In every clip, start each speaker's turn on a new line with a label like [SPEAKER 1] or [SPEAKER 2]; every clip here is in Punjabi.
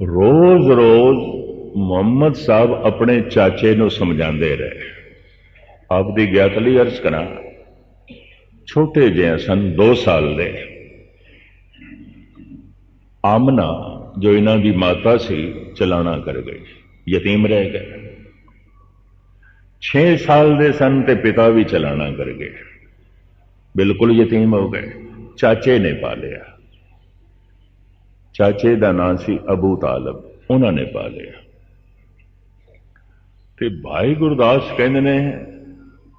[SPEAKER 1] ਰੋਜ਼-ਰੋਜ਼ ਮੁਹੰਮਦ ਸਾਹਿਬ ਆਪਣੇ ਚਾਚੇ ਨੂੰ ਸਮਝਾਉਂਦੇ ਰਹੇ। ਆਪ ਦੀ ਗਿਆਤ ਲਈ ਅਰਜ਼ ਕਰਾਂ, ਛੋਟੇ ਜਿਹੇ ਸਨ 2 ਸਾਲ ਦੇ। ਆਮਨਾ, ਜੋ ਇਹਨਾਂ ਦੀ ਮਾਤਾ ਸੀ, ਚਲਾਣਾ ਕਰ ਗਈ, ਯਤੀਮ ਰਹਿ ਗਏ। 6 ਸਾਲ ਦੇ ਸਨ ਤੇ ਪਿਤਾ ਵੀ ਚਲਾਣਾ ਕਰ ਗਏ। ਬਿਲਕੁਲ ਯਤੀਮ ਹੋ ਗਏ, ਚਾਚੇ ਨੇ ਪਾਲਿਆ ਚਾਚੇ ਦਾ ਨਾਂ ਸੀ ਅਬੂ ਤਾਲਬ। ਉਹਨਾਂ ਨੇ ਪਾ ਲਿਆ। ਤੇ ਭਾਈ ਗੁਰਦਾਸ ਕਹਿੰਦੇ ਨੇ,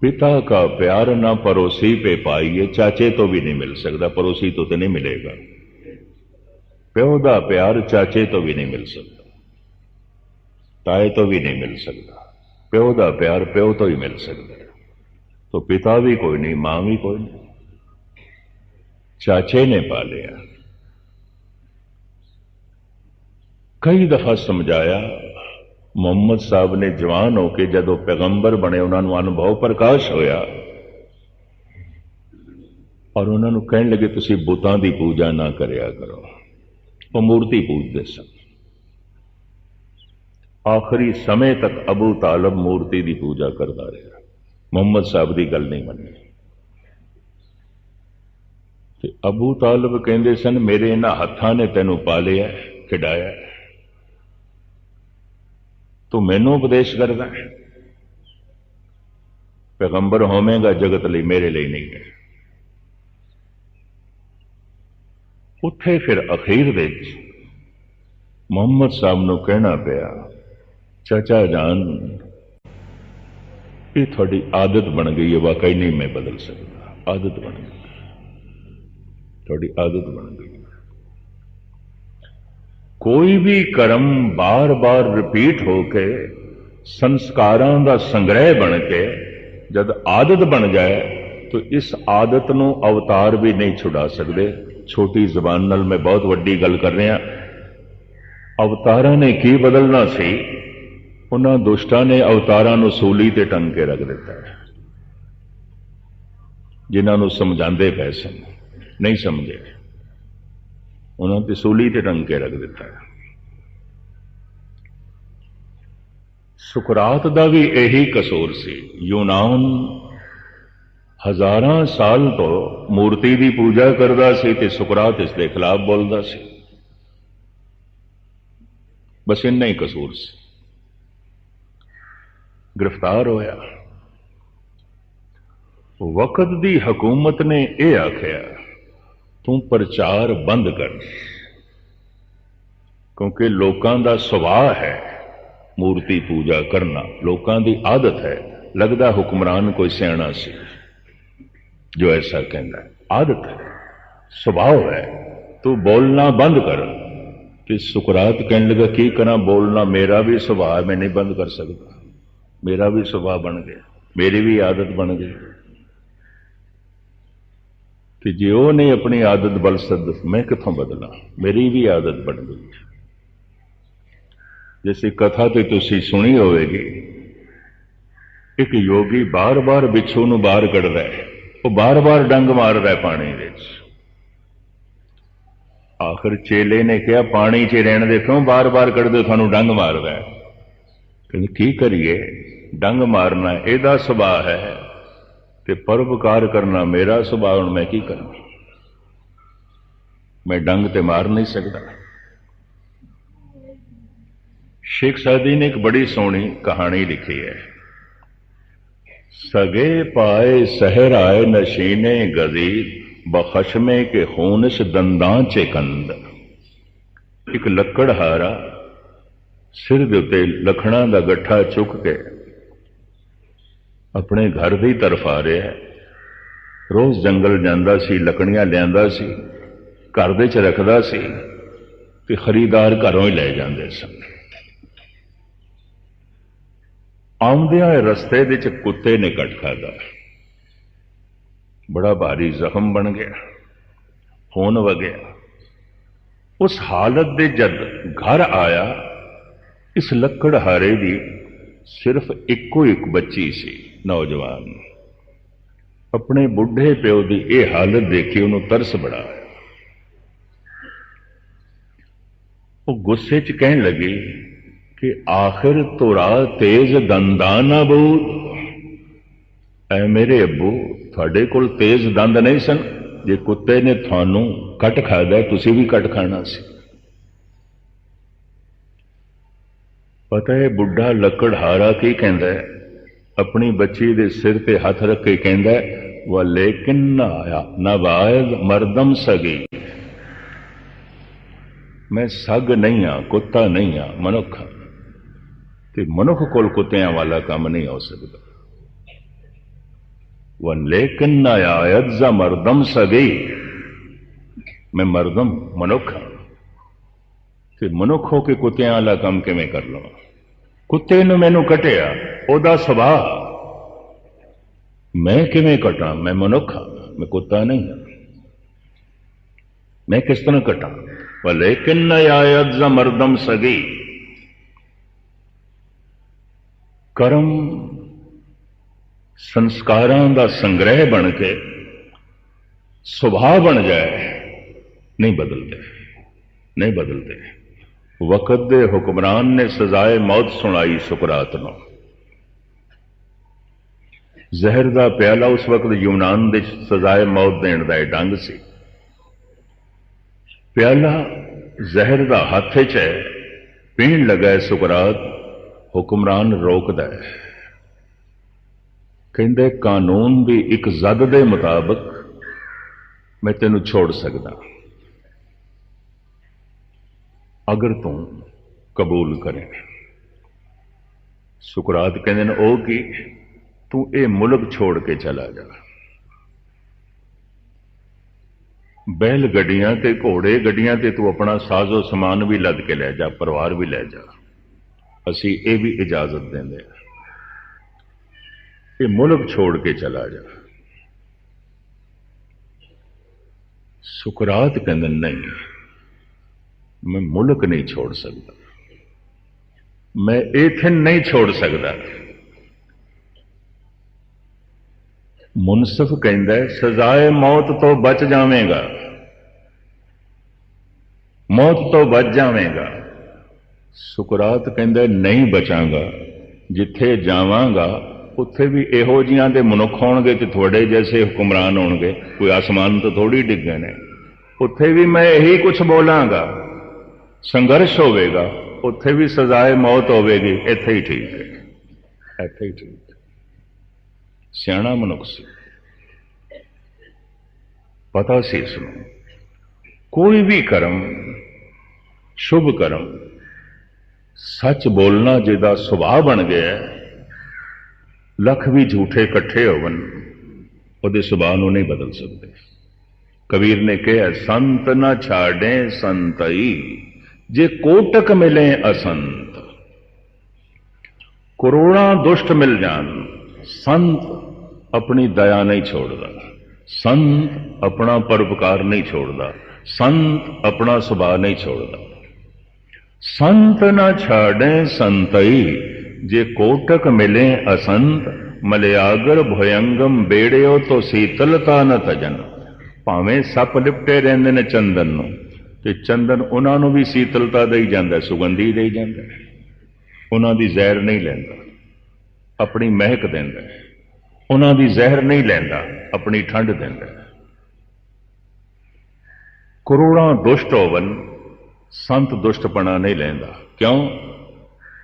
[SPEAKER 1] ਪਿਤਾ ਦਾ ਪਿਆਰ ਨਾ ਪਰੋਸੀ ਪੇ ਪਾਈਏ, ਚਾਚੇ ਤੋਂ ਵੀ ਨਹੀਂ ਮਿਲ ਸਕਦਾ, ਪਰੋਸੀ ਤੋਂ ਤੇ ਨਹੀਂ ਮਿਲੇਗਾ। ਪਿਓ ਦਾ ਪਿਆਰ ਚਾਚੇ ਤੋਂ ਵੀ ਨਹੀਂ ਮਿਲ ਸਕਦਾ। ਤਾਏ ਤੋਂ ਵੀ ਨਹੀਂ ਮਿਲ ਸਕਦਾ। ਪਿਓ ਦਾ ਪਿਆਰ ਪਿਓ ਤੋਂ ਹੀ ਮਿਲ ਸਕਦਾ ਤੋ ਪਿਤਾ ਵੀ ਕੋਈ ਨਹੀਂ, ਮਾਂ ਵੀ ਕੋਈ ਨਹੀਂ। ਚਾਚੇ ਨੇ ਪਾ ਲਿਆ। ਕਈ ਦਫਾ ਸਮਝਾਇਆ, ਮੁਹੰਮਦ ਸਾਹਿਬ ਨੇ ਜਵਾਨ ਹੋ ਕੇ ਜਦੋਂ ਪੈਗੰਬਰ ਬਣੇ ਉਹਨਾਂ ਨੂੰ ਅਨੁਭਵ ਪ੍ਰਕਾਸ਼ ਹੋਇਆ। ਔਰ ਉਹਨਾਂ ਨੂੰ ਕਹਿਣ ਲੱਗੇ, ਤੁਸੀਂ ਬੁੱਤਾਂ ਦੀ ਪੂਜਾ ਨਾ ਕਰਿਆ ਕਰੋ, ਉਹ ਮੂਰਤੀ ਪੂਜਦੇ ਸਨ। ਆਖਰੀ ਸਮੇਂ ਤੱਕ ਅਬੂ ਤਾਲਬ ਮੂਰਤੀ ਦੀ ਪੂਜਾ ਕਰਦਾ ਰਿਹਾ। ਮੁਹੰਮਦ ਸਾਹਿਬ ਦੀ ਗੱਲ ਨਹੀਂ ਮੰਨੀ। ਤੇ ਅਬੂ ਤਾਲਬ ਕਹਿੰਦੇ ਸਨ, ਮੇਰੇ ਇਹਨਾਂ ਹੱਥਾਂ ਨੇ ਤੈਨੂੰ ਪਾਲਿਆ, ਖਿਡਾਇਆ ਤੂੰ ਮੈਨੂੰ ਉਪਦੇਸ਼ ਕਰਦਾ ਪੈਗੰਬਰ ਹੋਵੇਂਗਾ ਜਗਤ ਲਈ, ਮੇਰੇ ਲਈ ਨਹੀਂ ਹੈ। ਉੱਥੇ ਫਿਰ ਅਖੀਰ ਵਿੱਚ ਮੁਹੰਮਦ ਸਾਹਿਬ ਨੂੰ ਕਹਿਣਾ ਪਿਆ, ਚਾਚਾ ਜਾਨ, ਇਹ ਤੁਹਾਡੀ ਆਦਤ ਬਣ ਗਈ ਹੈ, ਵਾਕਈ ਨਹੀਂ ਮੈਂ ਬਦਲ ਸਕਦਾ। ਆਦਤ ਬਣ ਗਈ। ਤੁਹਾਡੀ ਆਦਤ ਬਣ ਗਈ। ਕੋਈ ਵੀ ਕਰਮ ਬਾਰ-ਬਾਰ ਰਿਪੀਟ ਹੋ ਕੇ ਸੰਸਕਾਰਾਂ ਦਾ ਸੰਗ੍ਰਹਿ ਬਣ ਕੇ ਜਦ ਆਦਤ ਬਣ ਜਾਏ, ਤਾਂ ਇਸ ਆਦਤ ਨੂੰ ਅਵਤਾਰ ਵੀ ਨਹੀਂ ਛੁਡਾ ਸਕਦੇ। ਛੋਟੀ ਜ਼ਬਾਨ ਨਾਲ ਮੈਂ ਬਹੁਤ ਵੱਡੀ ਗੱਲ ਕਰ ਰਿਹਾ। ਅਵਤਾਰਾਂ ਨੇ ਕੀ ਬਦਲਣਾ ਸੀ? ਉਹਨਾਂ ਦੁਸ਼ਟਾਂ ਨੇ ਅਵਤਾਰਾਂ ਨੂੰ ਸੂਲੀ ਤੇ ਟੰਗ ਕੇ ਰੱਖ ਦਿੱਤਾ। ਜਿਨ੍ਹਾਂ ਨੂੰ ਸਮਝਾਉਂਦੇ ਪਏ ਸਨ, ਨਹੀਂ ਸਮਝੇ। ਉਹਨਾਂ ਤੇ ਸੂਲੀ ਤੇ ਟੰਗ ਕੇ ਰੱਖ ਦਿੱਤਾ ਹੈ। ਸੁਕਰਾਤ ਦਾ ਵੀ ਇਹੀ ਕਸੂਰ ਸੀ। ਯੂਨਾਨ ਹਜ਼ਾਰਾਂ ਸਾਲ ਤੋਂ ਮੂਰਤੀ ਦੀ ਪੂਜਾ ਕਰਦਾ ਸੀ ਤੇ ਸੁਕਰਾਤ ਇਸ ਦੇ ਖਿਲਾਫ ਬੋਲਦਾ ਸੀ। ਬਸ ਇੰਨਾ ਹੀ ਕਸੂਰ ਸੀ। ਗ੍ਰਿਫਤਾਰ ਹੋਇਆ। ਵਕਤ ਦੀ ਹਕੂਮਤ ਨੇ ਇਹ ਆਖਿਆ ਤੂੰ ਪ੍ਰਚਾਰ ਬੰਦ ਕਰ। ਕਿਉਂਕਿ ਲੋਕਾਂ ਦਾ ਸੁਭਾਅ ਹੈ ਮੂਰਤੀ ਪੂਜਾ ਕਰਨਾ। ਲੋਕਾਂ ਦੀ ਆਦਤ ਹੈ। ਲੱਗਦਾ ਹੁਕਮਰਾਨ ਕੋਈ ਸਿਆਣਾ ਸੀ ਜੋ ਐਸਾ ਕਹਿੰਦਾ ਆਦਤ ਹੈ। ਸੁਭਾਅ ਹੈ। ਤੂੰ ਬੋਲਣਾ ਬੰਦ ਕਰ। ਕਿ ਸੁਕਰਾਤ ਕਹਿਣ ਲੱਗਾ, ਕੀ ਕਰਾਂ? ਬੋਲਣਾ ਮੇਰਾ ਵੀ ਸੁਭਾਅ ਮੈਂ ਨਹੀਂ ਬੰਦ ਕਰ ਸਕਦਾ। ਮੇਰਾ ਵੀ ਸੁਭਾਅ ਬਣ ਗਿਆ। ਮੇਰੀ ਵੀ ਆਦਤ ਬਣ ਗਈ। ਕਿ ਜੇ ਉਹ ਨਹੀਂ ਆਪਣੀ ਆਦਤ ਬਲ ਸਦ, ਮੈਂ ਕਿੱਥੋਂ ਬਦਲਾਂ? ਮੇਰੀ ਵੀ ਆਦਤ ਬਣ ਗਈ ਜਿਸੇ ਕਥਾ ਤੇ ਤੁਸੀਂ ਸੁਣੀ ਹੋਵੇਗੀ, ਇੱਕ ਯੋਗੀ ਬਾਰ-ਬਾਰ ਵਿਛੂ ਨੂੰ ਬਾਹਰ ਕੱਢਦਾ ਹੈ। ਉਹ ਬਾਰ-ਬਾਰ ਡੰਗ ਮਾਰਦਾ ਹੈ ਪਾਣੀ ਵਿੱਚ। ਆਖਰ ਚੇਲੇ ਨੇ ਕਿਹਾ, ਪਾਣੀ 'ਚ ਰਹਿਣ ਦੇ ਕਿਉਂ? ਬਾਰ-ਬਾਰ ਕੱਢਦੇ ਤੁਹਾਨੂੰ ਡੰਗ ਮਾਰਦਾ ਹੈ। ਕਹਿੰਦੇ, ਕੀ ਕਰੀਏ? ਡੰਗ ਮਾਰਨਾ ਇਹਦਾ ਸੁਭਾਅ ਹੈ। ਤੇ ਪਰਉਪਕਾਰ ਕਰਨਾ ਮੇਰਾ ਸੁਭਾਅ, ਹੁਣ ਮੈਂ ਕੀ ਕਰਾਂ? ਮੈਂ ਡੰਗ ਤੇ ਮਾਰ ਨਹੀਂ ਸਕਦਾ। ਸ਼ੇਖ ਸਾਦੀ ਨੇ ਇੱਕ ਬੜੀ ਸੋਹਣੀ ਕਹਾਣੀ ਲਿਖੀ ਹੈ। ਸਗੇ ਪਾਏ ਸਹਰਾਏ ਨਸ਼ੀਨੇ ਗਜ਼ੀਰ ਬਖਸ਼ਮੇ ਕੇ ਖੂਨਸ਼ ਦੰਦਾਂ ਚੇ ਕੰਦ। ਇੱਕ ਲੱਕੜਹਾਰਾ ਸਿਰ ਦੇ ਉੱਤੇ ਲਖਣਾ ਦਾ ਗੱਠਾ ਚੁੱਕ ਕੇ ਆਪਣੇ ਘਰ ਦੀ ਤਰਫ ਆ ਰਿਹਾ ਰੋਜ਼ ਜੰਗਲ ਜਾਂਦਾ ਸੀ, ਲੱਕੜੀਆਂ ਲਿਆਂਦਾ ਸੀ, ਘਰ ਦੇ ਚ ਰੱਖਦਾ ਸੀ ਤੇ ਖਰੀਦਾਰ ਘਰੋਂ ਹੀ ਲੈ ਜਾਂਦੇ ਸਨ। ਆਉਂਦਿਆਂ ਰਸਤੇ ਵਿੱਚ ਕੁੱਤੇ ਨੇ ਕੱਟ ਖਾਦਾ ਬੜਾ ਭਾਰੀ ਜ਼ਖਮ ਬਣ ਗਿਆ, ਖੂਨ ਵਗਿਆ ਉਸ ਹਾਲਤ ਦੇ ਜਦ ਘਰ ਆਇਆ, ਇਸ ਲੱਕੜਹਾਰੇ ਦੀ ਸਿਰਫ ਇੱਕੋ ਇੱਕ ਬੱਚੀ ਸੀ। ਨੌਜਵਾਨ। ਆਪਣੇ ਬੁੱਢੇ ਪਿਓ ਦੀ ਇਹ ਹਾਲਤ ਦੇਖੀ ਉਹਨੂੰ ਤਰਸ ਬੜਾ ਉਹ ਗੁੱਸੇ 'ਚ ਕਹਿਣ ਲੱਗੀ ਕਿ ਆਖਿਰ ਤੁਰਾ ਤੇਜ਼ ਦੰਦਾਂ ਨਾ ਬੂਤ ਐ ਮੇਰੇ ਅੱਬੂ, ਤੁਹਾਡੇ ਕੋਲ ਤੇਜ਼ ਦੰਦ ਨਹੀਂ ਸਨ। ਜੇ ਕੁੱਤੇ ਨੇ ਤੁਹਾਨੂੰ ਕੱਟ ਖਾਦਾ ਤੁਸੀਂ ਵੀ ਕੱਟ ਖਾਣਾ ਸੀ। ਪਤਾ ਹੈ ਬੁੱਢਾ ਲੱਕੜਹਾਰਾ ਕੀ ਕਹਿੰਦਾ ਹੈ? ਆਪਣੀ ਬੱਚੀ ਦੇ ਸਿਰ ਤੇ ਹੱਥ ਰੱਖ ਕੇ ਕਹਿੰਦਾ ਵਾ ਲੇਕਿਨ ਨਾ ਆਇਆ ਨਵਾਇਦ ਮਰਦਮ ਸਗੀ। ਮੈਂ ਸੱਗ ਨਹੀਂ ਆ, ਕੁੱਤਾ ਨਹੀਂ ਆ, ਮਨੁੱਖ ਹਾਂ ਤੇ ਮਨੁੱਖ ਕੋਲ ਕੁੱਤਿਆਂ ਵਾਲਾ ਕੰਮ ਨਹੀਂ ਹੋ ਸਕਦਾ। ਵਾ ਲੇਕਿਨ ਨਾ ਆਇਦ ਜ਼ ਮਰਦਮ ਸਗੀ। ਮੈਂ ਮਰਦਮ ਮਨੁੱਖ ਹਾਂ ਤੇ ਮਨੁੱਖ ਹੋ ਕੇ ਕੁੱਤਿਆਂ ਵਾਲਾ ਕੰਮ ਕਿਵੇਂ ਕਰ ਲਵਾਂ? ਕੁੱਤੇ ਨੂੰ ਮੈਨੂੰ ਕਟਿਆ। ਉਹਦਾ ਸੁਭਾਅ। ਮੈਂ ਕਿਵੇਂ ਕਟਾਂ ਮੈਂ ਮਨੁੱਖ ਹਾਂ, ਮੈਂ ਕੁੱਤਾ ਨਹੀਂ ਹਾਂ। ਮੈਂ ਕਿਸ ਤਰ੍ਹਾਂ ਕਟਾਂ ਵਲੇਕਿਨ ਆਇਤ ਜ਼ ਸਗੀ। ਕਰਮ ਸੰਸਕਾਰਾਂ ਦਾ ਸੰਗ੍ਰਹਿ ਬਣ ਕੇ ਸੁਭਾਅ ਬਣ ਜਾਏ, ਨਹੀਂ ਬਦਲਦੇ ਨਹੀਂ ਬਦਲਦੇ। ਵਕਤ ਦੇ ਹੁਕਮਰਾਨ ਨੇ ਸਜ਼ਾਏ ਮੌਤ ਸੁਣਾਈ ਸੁਕਰਾਤ ਨੂੰ। ਜ਼ਹਿਰ ਦਾ ਪਿਆਲਾ ਉਸ ਵਕਤ ਯੂਨਾਨ ਦੇ ਸਜ਼ਾਏ ਮੌਤ ਦੇਣ ਦਾ ਇਹ ਡੰਗ ਸੀ। ਪਿਆਲਾ ਜ਼ਹਿਰ ਦਾ ਹੱਥ 'ਚ ਹੈ, ਪੀਣ ਲੱਗਾ ਸੁਕਰਾਤ, ਹੁਕਮਰਾਨ ਰੋਕਦਾ ਹੈ। ਕਹਿੰਦੇ, ਕਾਨੂੰਨ ਦੀ ਇੱਕ ਜ਼ਦ ਦੇ ਮੁਤਾਬਕ ਮੈਂ ਤੈਨੂੰ ਛੋੜ ਸਕਦਾ। ਅਗਰ ਤੂੰ ਕਬੂਲ ਕਰੇ। ਸੁਕਰਾਤ ਕਹਿੰਦੇ ਨੇ, ਉਹ ਕੀ? ਤੂੰ ਇਹ ਮੁਲਕ ਛੋੜ ਕੇ ਚਲਾ ਜਾ। ਬੈਲ ਗੱਡੀਆਂ ਤੇ ਘੋੜੇ ਗੱਡੀਆਂ ਤੇ ਤੂੰ ਆਪਣਾ ਸਾਜ਼ੋ ਸਮਾਨ ਵੀ ਲੱਦ ਕੇ ਲੈ ਜਾ, ਪਰਿਵਾਰ ਵੀ ਲੈ ਜਾ। ਅਸੀਂ ਇਹ ਵੀ ਇਜਾਜ਼ਤ ਦਿੰਦੇ ਹਾਂ। ਇਹ ਮੁਲਕ ਛੋੜ ਕੇ ਚਲਾ ਜਾ। ਸੁਕਰਾਤ ਕਹਿੰਦੇ, ਨਹੀਂ, ਮੈਂ ਮੁਲਕ ਨਹੀਂ ਛੋੜ ਸਕਦਾ। ਮੈਂ ਇਥੇ ਨਹੀਂ ਛੋੜ ਸਕਦਾ। ਮੁਨਸਫ ਕਹਿੰਦਾ ਸਜ਼ਾਏ ਮੌਤ ਤੋਂ ਬਚ ਜਾਵੇਂਗਾ। ਮੌਤ ਤੋਂ ਬਚ ਜਾਵੇਂਗਾ। ਸੁਕਰਾਤ ਕਹਿੰਦਾ ਨਹੀਂ ਬਚਾਂਗਾ। ਜਿੱਥੇ ਜਾਵਾਂਗਾ, ਉੱਥੇ ਵੀ ਇਹੋ ਜੀਆਂ ਦੇ ਮਨੁੱਖ ਹੋਣਗੇ ਤੇ ਤੁਹਾਡੇ ਜੈਸੇ ਹੁਕਮਰਾਨ ਹੋਣਗੇ। ਕੋਈ ਆਸਮਾਨ ਤੋਂ ਥੋੜੀ ਡਿੱਗੇ ਨੇ। ਉੱਥੇ ਵੀ ਮੈਂ ਇਹੀ ਕੁਝ ਬੋਲਾਂਗਾ। ਸੰਘਰਸ਼ ਹੋਵੇਗਾ। ਉੱਥੇ ਵੀ ਸਜ਼ਾਏ ਮੌਤ ਹੋਵੇਗੀ। ਇੱਥੇ ਹੀ ਠੀਕ ਹੈ। ਇੱਥੇ ਹੀ ਠੀਕ ਸਿਆਣਾ ਮਨੁੱਖ ਸੀ। ਪਤਾ ਸੀ ਇਸ ਨੂੰ। ਕੋਈ ਵੀ ਕਰਮ, ਸ਼ੁਭ ਕਰਮ, ਸੱਚ ਬੋਲਣਾ ਜਿਹਦਾ ਸੁਭਾਅ ਬਣ ਗਿਆ ਲੱਖ ਵੀ ਝੂਠੇ ਇਕੱਠੇ ਹੋਵਨ ਉਹਦੇ ਸੁਭਾਅ ਨੂੰ ਨਹੀਂ ਬਦਲ ਸਕਦੇ। ਕਬੀਰ ਨੇ ਕਿਹਾ, ਸੰਤ ਨਾ ਛਾੜੇ ਸੰਤਈ, ਜੇ ਕੋਟਕ ਮਿਲੇ ਅਸੰਤ। ਕਰੋੜਾਂ ਦੁਸ਼ਟ ਮਿਲ ਜਾਣ। ਸੰਤ ਆਪਣੀ ਦਇਆ ਨਹੀਂ ਛੋੜਦਾ। ਸੰਤ ਆਪਣਾ ਪਰਉਪਕਾਰ ਨਹੀਂ ਛੋੜਦਾ। ਸੰਤ ਆਪਣਾ ਸੁਭਾਅ ਨਹੀਂ ਛੋੜਦਾ। ਸੰਤ ਨਾ ਛਾੜੇ ਸੰਤਈ, ਜੇ ਕੋਟਕ ਮਿਲੇ ਅਸੰਤ, ਮਲਿਆਗਰ ਭਯੰਗਮ ਬੇੜਿਓ ਤੋਂ ਸੀਤਲਤਾ ਨ ਤਜਨ। ਭਾਵੇਂ ਸੱਪ ਲਿਪਟੇ ਰਹਿੰਦੇ ਨੇ ਚੰਦਨ ਨੂੰ, ਤੇ ਚੰਦਨ ਉਹਨਾਂ ਨੂੰ ਵੀ ਸੀਤਲਤਾ ਦੇਈ ਜਾਂਦਾ, ਸੁਗੰਧੀ ਦੇਈ ਜਾਂਦਾ। ਉਹਨਾਂ ਦੀ ਜ਼ਹਿਰ ਨਹੀਂ ਲੈਂਦਾ। ਆਪਣੀ ਮਹਿਕ ਦਿੰਦਾ ਉਹਨਾਂ ਦੀ ਜ਼ਹਿਰ ਨਹੀਂ ਲੈਂਦਾ, ਆਪਣੀ ਠੰਡ ਦਿੰਦਾ ਕਰੋੜਾਂ ਦੁਸ਼ਟ ਹੋਵਨ, ਸੰਤ ਦੁਸ਼ਟਪਣਾ ਨਹੀਂ ਲੈਂਦਾ। ਕਿਉਂ?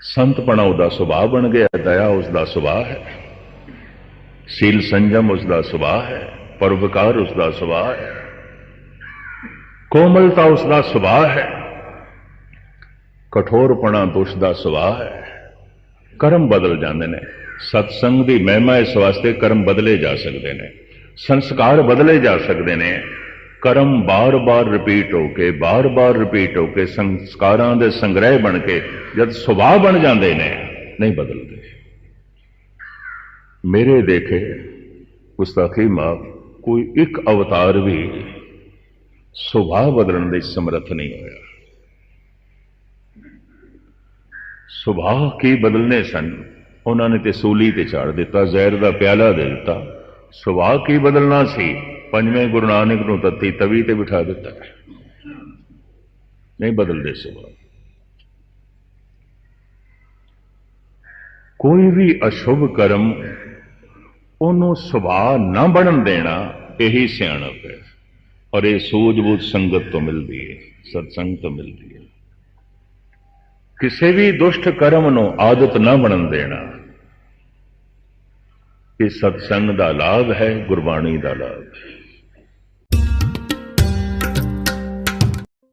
[SPEAKER 1] ਸੰਤਪਣਾ ਉਹਦਾ ਸੁਭਾਅ ਬਣ ਗਿਆ, ਦਇਆ ਉਸ ਦਾ ਸੁਭਾਅ ਹੈ। ਸੀਲ ਸੰਜਮ ਉਸ ਦਾ ਸੁਭਾਅ ਹੈ ਪਰਵਕਾਰ ਉਸ ਦਾ ਸੁਭਾਅ ਹੈ। ਕੋਮਲਤਾ ਉਸ ਦਾ ਸੁਭਾਅ ਹੈ। ਕਠੋਰਪਣਾ ਦੁਸ਼ ਦਾ ਸੁਭਾਅ ਹੈ। ਕਰਮ ਬਦਲ ਜਾਂਦੇ ਨੇ। ਸਤਸੰਗ ਦੀ ਮਹਿਮਾ ਇਸ ਵਾਸਤੇ ਕਰਮ ਬਦਲੇ ਜਾ ਸਕਦੇ ਨੇ, ਸੰਸਕਾਰ ਬਦਲੇ ਜਾ ਸਕਦੇ ਨੇ, ਕਰਮ ਬਾਰ-ਬਾਰ ਰਿਪੀਟ ਹੋ ਕੇ, ਬਾਰ-ਬਾਰ ਰਿਪੀਟ ਹੋ ਕੇ ਸੰਸਕਾਰਾਂ ਦੇ ਸੰਗ੍ਰਹਿ ਬਣ ਕੇ ਜਦ ਸੁਭਾਅ ਬਣ ਜਾਂਦੇ ਨੇ, ਨਹੀਂ ਬਦਲਦੇ। ਮੇਰੇ ਦੇਖੇ ਗੁਸਤਾਖੀ ਮਾਫ ਕੋਈ ਇੱਕ ਅਵਤਾਰ ਵੀ ਸੁਭਾਅ ਬਦਲਣ ਦੇ ਸਮਰੱਥ ਨਹੀਂ ਹੋਇਆ। ਸੁਭਾਅ ਕੀ ਬਦਲਨੇ ਸਨ? ਉਹਨਾਂ ਨੇ ਤੇ ਸੂਲੀ ਤੇ ਛਾੜ ਦਿੱਤਾ, ਜ਼ਹਿਰ ਦਾ ਪਿਆਲਾ ਦੇ ਦਿੱਤਾ। ਸੁਭਾਅ ਕੀ ਬਦਲਣਾ ਸੀ? ਪੰਜਵੇਂ ਗੁਰੂ ਨਾਨਕ ਨੂੰ ਤੱਤੀ ਤਵੀ ਤੇ ਬਿਠਾ ਦਿੱਤਾ। ਨਹੀਂ ਬਦਲਦੇ ਸੁਭਾਅ। ਕੋਈ ਵੀ ਅਸ਼ੁਭ ਕਰਮ, ਉਹਨੂੰ ਸੁਭਾਅ ਨਾ ਬਣਨ ਦੇਣਾ, ਇਹੀ ਸਿਆਣਪ ਹੈ। ਔਰ ਇਹ ਸੂਝ ਸੂਝਬੂਝ ਸੰਗਤ ਤੋਂ ਮਿਲਦੀ ਹੈ, ਸਤਸੰਗ ਤੋਂ ਮਿਲਦੀ ਹੈ। ਕਿਸੇ ਵੀ ਦੁਸ਼ਟ ਕਰਮ ਨੂੰ ਆਦਤ ਨਾ ਬਣਨ ਦੇਣਾ। ਇਹ ਸਤਸੰਗ ਦਾ ਲਾਭ ਹੈ, ਗੁਰਬਾਣੀ ਦਾ ਲਾਭ ਹੈ।